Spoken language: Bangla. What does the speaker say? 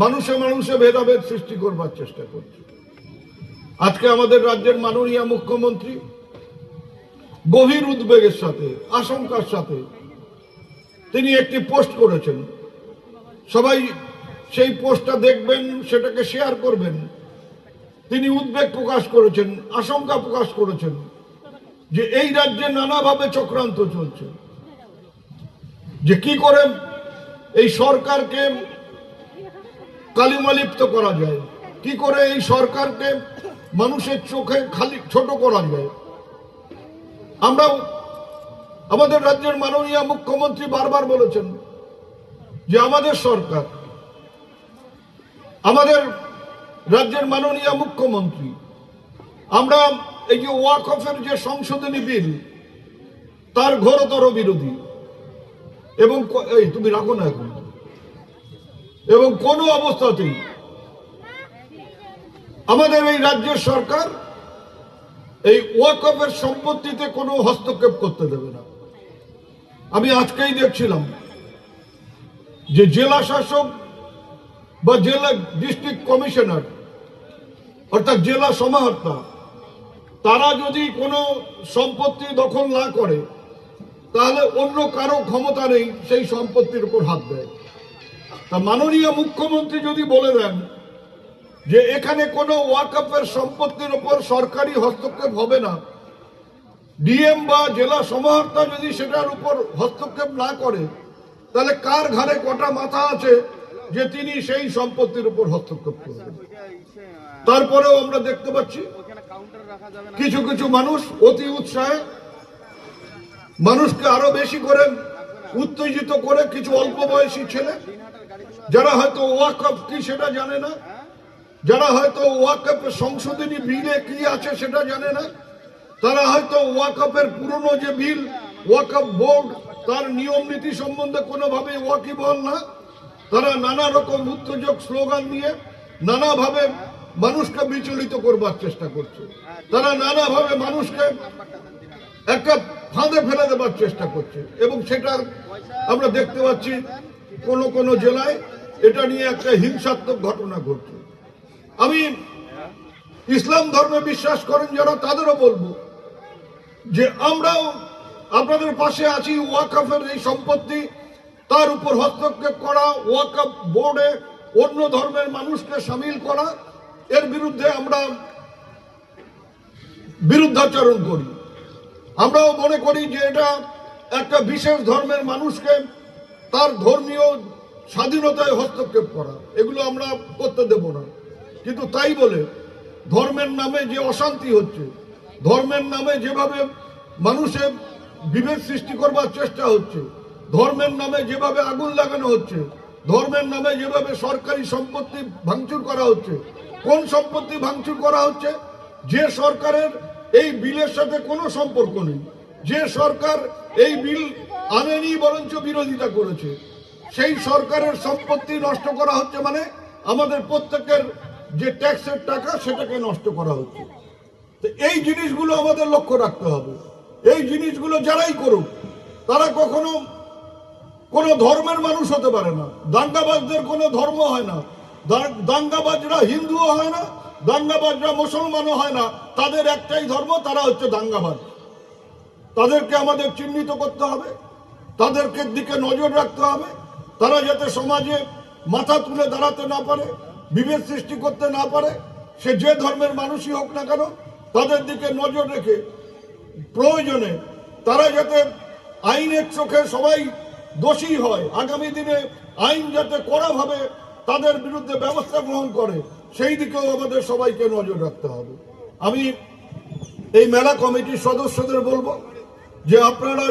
মানুষে মানুষে ভেদাভেদ সৃষ্টি করবার চেষ্টা করছে। আজকে আমাদের রাজ্যের মাননীয় মুখ্যমন্ত্রী গভীর উদ্বেগের সাথে, আশঙ্কার সাথে তিনি একটি পোস্ট করেছেন। সবাই সেই পোস্টটা দেখবেন, সেটাকে শেয়ার করবেন। তিনি উদ্বেগ প্রকাশ করেছেন, আশঙ্কা প্রকাশ করেছেন যে এই রাজ্যে নানাভাবে চক্রান্ত চলছে। যে কি করে এই সরকারকে কালিমালিপ্ত করা যায়। কি করে এই সরকারকে মানুষের চোখে খালি ছোট করা যায়? আমরা আমাদের রাজ্যের মাননীয় মুখ্যমন্ত্রী বারবার বলেছেন যে আমাদের সরকার, আমাদের রাজ্যের মাননীয় মুখ্যমন্ত্রী, আমরা এই যে ওয়াকফের যে সংশোধনী বিল, তার ঘোরতর বিরোধী। এবং এই তুমি রাখো না এখন। এবং কোনো অবস্থাতেই আমাদের এই রাজ্যের সরকার এই ওয়াকফের সম্পত্তিতে কোনো হস্তক্ষেপ করতে দেবে না। আমি আজকেই দেখছিলাম যে জেলা শাসক বা জেলা ডিস্ট্রিক্ট কমিশনার, অর্থাৎ জেলা সমাহর্তা, তারা যদি কোনো সম্পত্তি দখল না করে, তাহলে অন্য কারও ক্ষমতা নেই সেই সম্পত্তির উপর হাত দেয়। তা মাননীয় মুখ্যমন্ত্রী যদি বলে দেন যে এখানে কোনো ওয়াকফের সম্পত্তির উপর সরকারি হস্তক্ষেপ হবে না, ডিএম বা জেলা সমাহর্তা যদি সেটার উপর হস্তক্ষেপ না করে, তাহলে কার ঘাড়ে কটা মাথা আছে যে তিনি সেই সম্পত্তির উপর হস্তক্ষেপ করবেন? তারপরেও আমরা দেখতে পাচ্ছি কিছু কিছু মানুষ অতি উৎসাহে মানুষকে আরও বেশি করে উত্তেজিত করে কিছু অল্প বয়সী ছেলে যারা হয়তো ওয়াকফ কি সেটা জানে না? যারা হয়তো ওয়াকফ সংশোধনী বিলে কি আছে সেটা জানে না? তারা হয়তো ওয়াকফের পুরনো যে বিল, ওয়াকফ বোর্ড, তার নিয়ম নীতি সম্বন্ধে কোনোভাবে ওয়াকিবহল না। তারা নানা রকম উত্তেজক স্লোগান দিয়ে নানাভাবে মানুষকে বিচলিত করবার চেষ্টা করছে। তারা নানাভাবে মানুষকে একটা ফাঁদে ফেলে দেবার চেষ্টা করছে। এবং সেটা আমরা দেখতে পাচ্ছি কোন কোন জেলায় এটা নিয়ে একটা হিংসাত্মক ঘটনা ঘটছে। আমি ইসলাম ধর্মে বিশ্বাস করেন যারা, তাদেরও বলব যে আমরাও আপনাদের পাশে আছি, ওয়াকফের এই সম্পত্তি, তার উপর হস্তক্ষেপ করা, ওয়াকফ বোর্ডে অন্য ধর্মের মানুষকে সামিল করা, এর বিরুদ্ধে আমরা বিরুদ্ধাচরণ করি। আমরাও মনে করি যে এটা একটা বিশেষ ধর্মের মানুষকে, তার ধর্মীয় স্বাধীনতায় হস্তক্ষেপ করা, এগুলো আমরা করতে দেব না। কিন্তু তাই বলে ধর্মের নামে যে অশান্তি হচ্ছে, ধর্মের নামে যেভাবে মানুষের বিভেদ সৃষ্টি করবার চেষ্টা হচ্ছে, ধর্মের নামে যেভাবে আগুন লাগানো হচ্ছে, ধর্মের নামে যেভাবে সরকারি সম্পত্তি ভাঙচুর করা হচ্ছে, কোন সম্পত্তি ভাঙচুর করা হচ্ছে? যে সরকারের এই বিলের সাথে কোনো সম্পর্ক নেই, যে সরকার এই বিল আনেনি বরঞ্চ বিরোধিতা করেছে সেই সরকারের সম্পত্তি নষ্ট করা হচ্ছে মানে আমাদের প্রত্যেকের যে ট্যাক্সের টাকা সেটাকে নষ্ট করা হচ্ছে। তো এই জিনিসগুলো আমাদের লক্ষ্য রাখতে হবে। এই জিনিসগুলো যারাই করুক, তারা কখনো কোনো ধর্মের মানুষ হতে পারে না। দাঙ্গাবাজদের কোনো ধর্ম হয় না। দাঙ্গাবাজরা হিন্দুও হয় না, দাঙ্গাবাজরা মুসলমানও হয় না। তাদের একটাই ধর্ম, তারা হচ্ছে দাঙ্গাবাজ। তাদেরকে আমাদের চিহ্নিত করতে হবে। তাদেরকে দিকে নজর রাখতে হবে। তারা যাতে সমাজে মাথা তুলে দাঁড়াতে না পারে, বিভেদ সৃষ্টি করতে না পারে, সে যে ধর্মের মানুষই হোক না কেন, তাদের দিকে নজর রেখে প্রয়োজনে তারা যাতে আইনের চোখে সবাই দোষী হয়, আগামী দিনে আইন যাতে কড়াভাবে তাদের বিরুদ্ধে ব্যবস্থা গ্রহণ করে, সেই দিকেও আমাদের সবাইকে নজর রাখতে হবে। আমি এই মেলা কমিটির সদস্যদের বলব যে আপনারা